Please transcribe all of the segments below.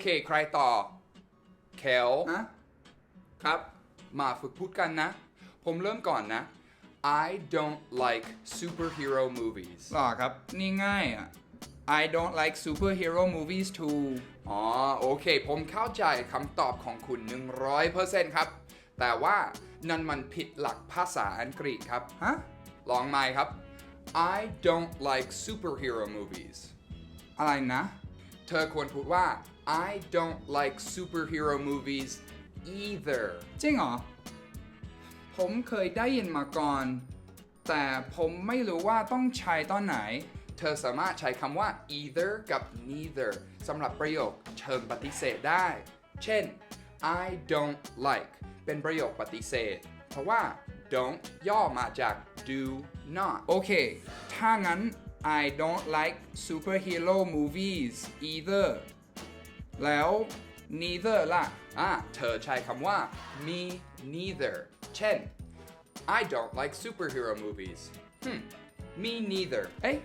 เค ใครต่อเคลฮะครับ มาฝึกพูดกันนะ ผมเริ่มก่อนนะ I don't like superhero movies หรอครับ นี่ง่ายอะ I don't like superhero movies too อ๋อ โอเค ผมเข้าใจคำตอบของคุณ 100%ครับ แต่ว่านั่นมันผิดหลักภาษาอังกฤษครับ ฮะ ลองใหม่ครับ I don't like superhero movies อะไรนะ เธอควรพูดว่า I don't like superhero movies either จริงเหรอ ผมเคยได้ยินมาก่อน แต่ผมไม่รู้ว่าต้องใช้ตอนไหน เธอสามารถใช้คำว่า either กับ neither สำหรับประโยคเชิงปฏิเสธได้ เช่น I don't like เป็นประโยคปฏิเสธ เพราะว่า don't ย่อมาจาก do not โอเค ถ้างั้น I don't like superhero movies either แล้ว neither ล่ะ อะ เธอใช้คำว่า me neither เช่น I don't like superhero movies hmm me neither เอ๊ะ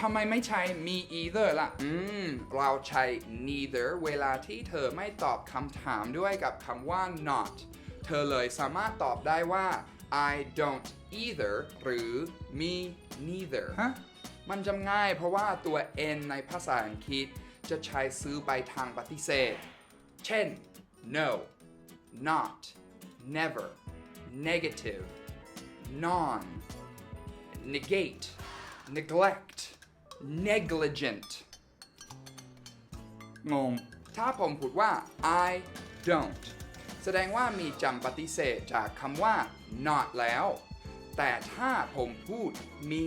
ทำไมไม่ใช้ me either ล่ะ อืม เราใช้ neither เวลาที่เธอไม่ตอบคำถามด้วยกับคำว่า not เธอเลยสามารถตอบได้ว่า I don't either หรือ me neither ฮะ มันจำง่ายเพราะว่าตัว n ในภาษาอังกฤษจะใช้ซื้อไปทางปฏิเสธ เช่น no not never negative non negate neglect negligent งง ถ้าผมพูดว่า I don't แสดงว่ามีจำปฏิเสธจากคำว่า not แล้ว แต่ถ้าผมพูดมี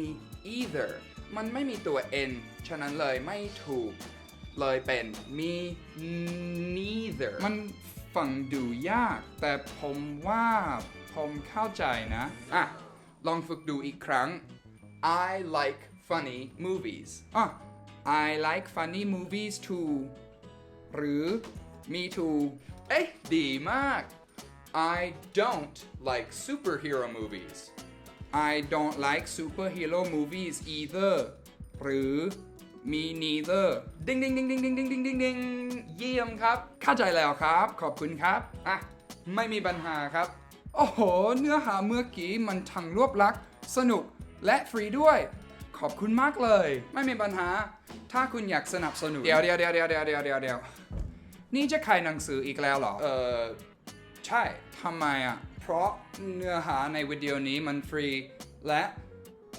either มันไม่มีตัว n ฉะนั้นเลยไม่ถูก เลยเป็นมี neither มันฟังดูยาก แต่ผมว่าผมเข้าใจนะ อะ ลองฝึกดูอีกครั้ง I like funny movies อะ I like funny movies too หรือ me too เอ๊ะ ดีมาก I don't like superhero movies I don't like superhero movies either หรือ me neither ดิงดิงดิงดิงดิงดิงดิงดิงดิงเยี่ยมครับ เข้าใจแล้วครับ ขอบคุณครับ อะ ไม่มีปัญหาครับ โอ้โห เนื้อหาเมื่อกี้มันทั้งรวบลัก สนุกและฟรีด้วย ขอบคุณมากเลย ไม่มีปัญหา ถ้าคุณอยากสนับสนุน เดี๋ยวเดี๋ยวเดี๋ยวเดี๋ยวเดี๋ยวเดี๋ยวเดี๋ยวเดี๋ยวนี่จะขายหนังสืออีกแล้วเหรอ เออใช่ทำไมอะ เพราะเนื้อหาในวิดีโอนี้มันฟรี และ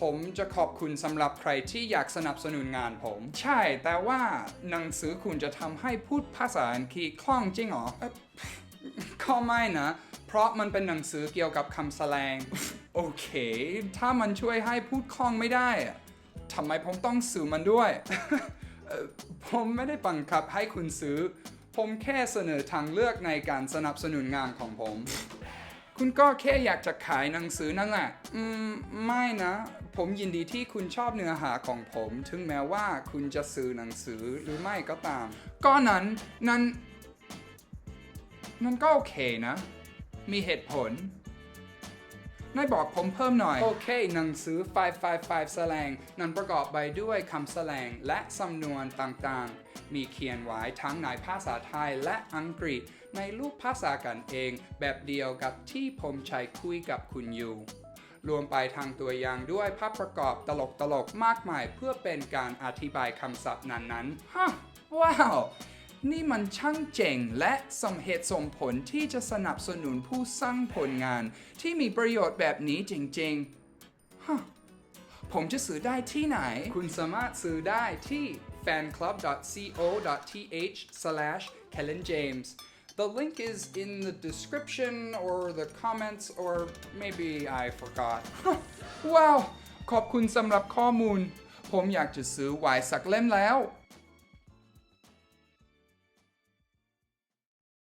ผมจะขอบคุณสำหรับใครที่อยากสนับสนุนงานผม ใช่แต่ว่าหนังสือคุณจะทำให้พูดภาษาอังกฤษคล่องจริงหรอเอ่อก็ไม่นะ เพราะมันเป็นหนังสือเกี่ยวกับคำแสลง โอเค ถ้ามันช่วยให้พูดคล่องไม่ได้ทำไมผมต้องซื้อมันด้วย ผมไม่ได้บังคับให้คุณซื้อ ผมแค่เสนอทางเลือกในการสนับสนุนงานของผม คุณก็แค่อยากจะขายหนังสือนั่นแหละ อืม ไม่นะ ผมยินดีที่คุณชอบเนื้อหาของผม ถึงแม้ว่าคุณจะซื้อหนังสือหรือไม่ก็ตาม ก็นั้น นั้น นั้นก็โอเคนะ มีเหตุผล นายบอกผมเพิ่มหน่อย โอเค หนังสือ 555 แสลง นั้นประกอบไปด้วยคำแสลงและสำนวนต่างๆ มีเขียนไว้ทั้งในภาษาไทยและอังกฤษ ในรูปภาษากันเอง แบบเดียวกับที่ผมใช้คุยกับคุณอยู่รวมไปทางตัวอย่างด้วยภาพประกอบตลกๆมากมายเพื่อเป็นการอธิบายคำศัพท์นั้นๆฮะว้าว นี่มันช่างเจ๋งและสมเหตุสมผลที่จะสนับสนุนผู้สร้างผลงานที่มีประโยชน์แบบนี้จริงๆ ฮะ ผมจะซื้อได้ที่ไหน คุณสามารถซื้อได้ที่ fanclub.co.th/kellenjames The link is in the description or the comments or maybe I forgot ว้าว ขอบคุณสำหรับข้อมูล ผมอยากจะซื้อไวน์สักเล่มแล้ว